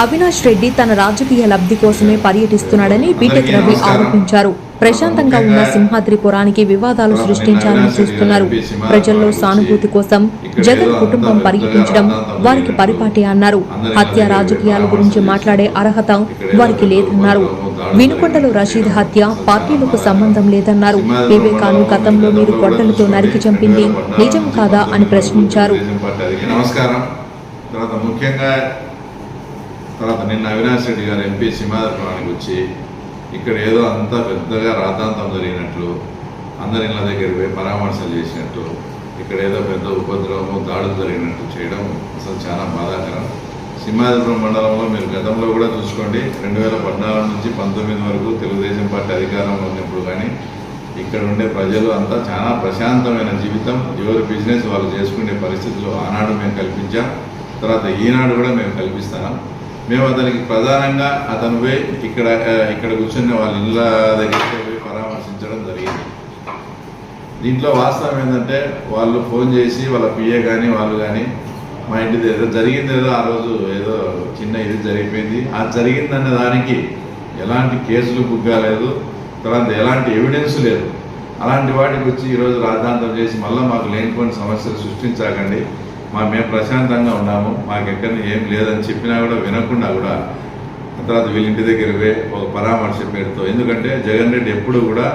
అవినాష్ రెడ్డి తన రాజకీయ లబ్ధి కోసమే పర్యటిస్తున్నాడని బీటెక్ రవి ఆరోపించారు ప్రశాంతంగా ఉన్న సింహాద్రిపురానికి వివాదాలు సృష్టించాలని చూస్తున్నారు ప్రజల్లో సానుభూతి కోసం జగన్ కుటుంబం పర్యటించడం వారికి పరిపాటి అన్నారు హత్య రాజకీయాల గురించి మాట్లాడే అర్హత వారికి లేదన్నారు వినుకొండలో రషీద్ హత్య పార్టీలకు సంబంధం లేదన్నారు వివేకాను గతంలో మీరు గొడ్డలతో నరికి చంపింది నిజం కాదా అని ప్రశ్నించారు. నమస్కారం తర్వాత ముఖ్యంగా తర్వాత నిన్న అవినాష్ రెడ్డి గారు ఎంపీ సింహాద్రిపురానికి వచ్చి ఇక్కడ ఏదో అంతా పెద్దగా రాద్ధాంతం జరిగినట్లు అందరి ఇళ్ళ దగ్గరికి పోయి పరామర్శలు చేసినట్టు ఇక్కడ ఏదో పెద్ద ఉపద్రవము దాడులు జరిగినట్టు చేయడం అసలు చాలా బాధాకరం. సింహాద్రిపురం మండలంలో మీరు గతంలో కూడా చూసుకోండి రెండు వేల పద్నాలుగు నుంచి పంతొమ్మిది వరకు తెలుగుదేశం పార్టీ అధికారంలో ఉన్నప్పుడు కానీ ఇక్కడ ఉండే ప్రజలు అంతా చాలా ప్రశాంతమైన జీవితం ఎవరి బిజినెస్ వాళ్ళు చేసుకునే పరిస్థితులు ఆనాడు మేము కల్పించాం తర్వాత ఈనాడు కూడా మేము కల్పిస్తాం. మేము అతనికి ప్రధానంగా అతను పోయి ఇక్కడ ఇక్కడ కూర్చుని వాళ్ళ ఇళ్ళ దగ్గరికి పోయి పరామర్శించడం జరిగింది. దీంట్లో వాస్తవం ఏంటంటే వాళ్ళు ఫోన్ చేసి వాళ్ళ పిఏ కానీ వాళ్ళు కానీ మా ఇంటిది ఏదో జరిగింది ఏదో ఆ రోజు ఏదో చిన్న ఇది జరిగిపోయింది. ఆ జరిగిందన్న దానికి ఎలాంటి కేసులు బుక్ కాలేదు తర్వాత ఎలాంటి ఎవిడెన్స్ లేదు. అలాంటి వాటికి వచ్చి ఈరోజు రాద్ధాంతం చేసి మళ్ళీ మాకు లేనిపోయిన సమస్యలు సృష్టించకండి. మా మేము ప్రశాంతంగా ఉన్నాము మాకు ఎక్కడ ఏం లేదని చెప్పినా కూడా వినకుండా కూడా తర్వాత వీళ్ళ ఇంటి దగ్గర ఒక పరామర్శ పేరుతో. ఎందుకంటే జగన్ రెడ్డి ఎప్పుడు కూడా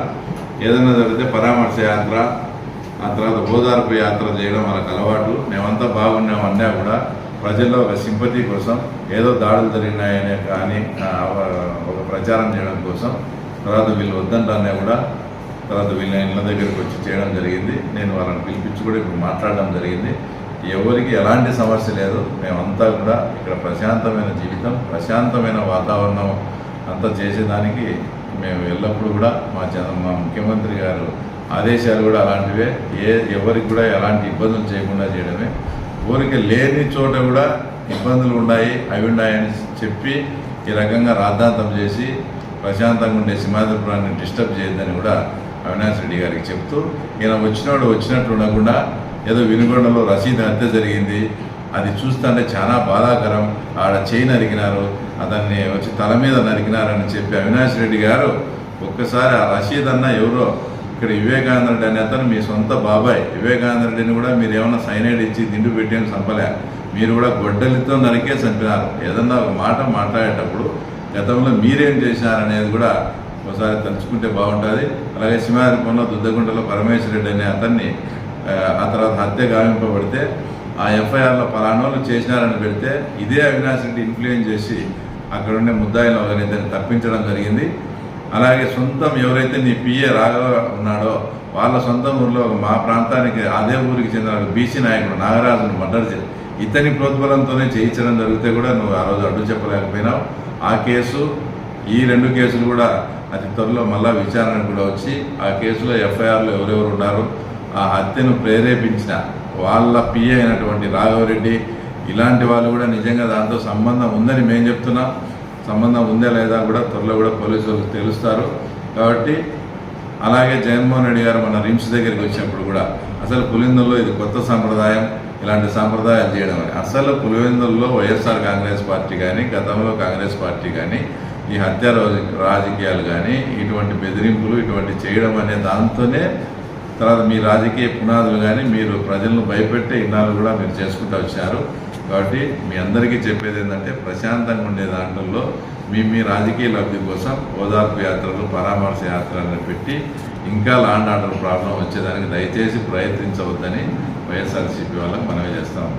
ఏదైనా జరిగితే పరామర్శ యాత్ర ఆ తర్వాత ఓదార్పు యాత్ర చేయడం వాళ్ళకి అలవాటు. మేమంతా బాగున్నాం అన్నా కూడా ప్రజల్లో ఒక సింపతి కోసం ఏదో దాడులు జరిగినాయనే కానీ ఒక ప్రచారం చేయడం కోసం తర్వాత వీళ్ళు వద్దంటానే కూడా తర్వాత వీళ్ళ ఇళ్ళ దగ్గరికి వచ్చి చేయడం జరిగింది. నేను వాళ్ళని పిలిపించి కూడా ఇప్పుడు మాట్లాడడం జరిగింది. ఎవరికి ఎలాంటి సమస్య లేదు. మేమంతా కూడా ఇక్కడ ప్రశాంతమైన జీవితం ప్రశాంతమైన వాతావరణం అంతా చేసేదానికి మేము ఎల్లప్పుడూ కూడా మా జన మా ముఖ్యమంత్రి గారు ఆదేశాలు కూడా అలాంటివే. ఏ ఎవరికి కూడా ఎలాంటి ఇబ్బందులు చేయకుండా చేయడమే. ఊరికి లేని చోట కూడా ఇబ్బందులు ఉన్నాయి అవి ఉన్నాయని చెప్పి ఈ రకంగా రాద్ధాంతం చేసి ప్రశాంతంగా ఉండే సింహాద్రిపురాన్ని డిస్టర్బ్ చేయొద్దని కూడా అవినాష్ రెడ్డి గారికి చెప్తూ ఈయన వచ్చినోడు వచ్చినట్లు ఉండకుండా ఏదో వినుగొండలో రసీదు హత్య జరిగింది. అది చూస్తుంటే చాలా బాధాకరం. ఆడ చేయి నరికినారు అతన్ని వచ్చి తల మీద నరికినారని చెప్పి అవినాష్ రెడ్డి గారు ఒక్కసారి ఆ రషీద్ అన్న ఎవరో ఇక్కడ వివేకానంద రెడ్డి అనే అతను మీ సొంత బాబాయ్. వివేకానంద రెడ్డిని కూడా మీరు ఏమన్నా సైనైడ్ ఇచ్చి దిండు పెట్టేని చంపలే. మీరు కూడా గొడ్డలితో నరికే చంపినారు. ఏదన్నా ఒక మాట మాట్లాడేటప్పుడు గతంలో మీరేం చేశారనేది కూడా ఒకసారి తలుచుకుంటే బాగుంటుంది. అలాగే సింహాద్రిపంలో దుద్దగుంటలో పరమేశ్వర రెడ్డి అనే అతన్ని ఆ, తర్వాత హత్య గావింపబడితే ఆ ఎఫ్ఐఆర్లో పలానోళ్ళు చేసినారని పెడితే ఇదే అవినాష్ రెడ్డి ఇన్ఫ్లుయెన్స్ చేసి అక్కడ ఉండే ముద్దాయిలు ఒకరిద్దరిని తప్పించడం జరిగింది. అలాగే సొంతం ఎవరైతే నీ పిఏ రాఘవ ఉన్నాడో వాళ్ళ సొంత ఊరిలో మా ప్రాంతానికి అదే ఊరికి చెందిన బీసీ నాయకుడు నాగరాజును మర్డర్ చేసి ఇతని ప్రోద్బలంతోనే చేయించడం జరిగితే కూడా నువ్వు ఆ రోజు అడ్డు చెప్పలేకపోయినావు. ఆ కేసు ఈ రెండు కేసులు కూడా అతి త్వరలో మళ్ళా విచారణకు కూడా వచ్చి ఆ కేసులో ఎఫ్ఐఆర్లో ఎవరెవరు ఉన్నారు ఆ హత్యను ప్రేరేపించిన వాళ్ళ పిఏ అయినటువంటి రాఘవరెడ్డి ఇలాంటి వాళ్ళు కూడా నిజంగా దాంతో సంబంధం ఉందని మేము చెప్తున్నాం. సంబంధం ఉందా లేదా కూడా త్వరలో కూడా పోలీసులు తెలుస్తారు. కాబట్టి అలాగే జగన్మోహన్ రెడ్డి గారు మన రిమ్స్ దగ్గరికి వచ్చినప్పుడు కూడా అసలు పులిందుల్లో ఇది కొత్త సాంప్రదాయం ఇలాంటి సాంప్రదాయాలు చేయడం అని. అసలు పులివెందుల్లో వైఎస్ఆర్ కాంగ్రెస్ పార్టీ కానీ గతంలో కాంగ్రెస్ పార్టీ కానీ ఈ హత్య రాజ- రాజకీయాలు కానీ ఇటువంటి బెదిరింపులు ఇటువంటి చేయడం అనే దాంతోనే తర్వాత మీ రాజకీయ పునాదులు కానీ మీరు ప్రజలను భయపెట్టే ఇన్నాళ్ళు కూడా మీరు చేసుకుంటూ వచ్చారు. కాబట్టి మీ అందరికీ చెప్పేది ఏంటంటే ప్రశాంతంగా ఉండే దాంట్లో మీ మీ రాజకీయ లబ్ధి కోసం ఓదార్పు యాత్రలు పరామర్శ యాత్రలను పెట్టి ఇంకా లాండ్ ఆర్డర్ ప్రాబ్లం వచ్చేదానికి దయచేసి ప్రయత్నించవద్దని వైఎస్ఆర్సీపీ వాళ్ళకి మనవి చేస్తాము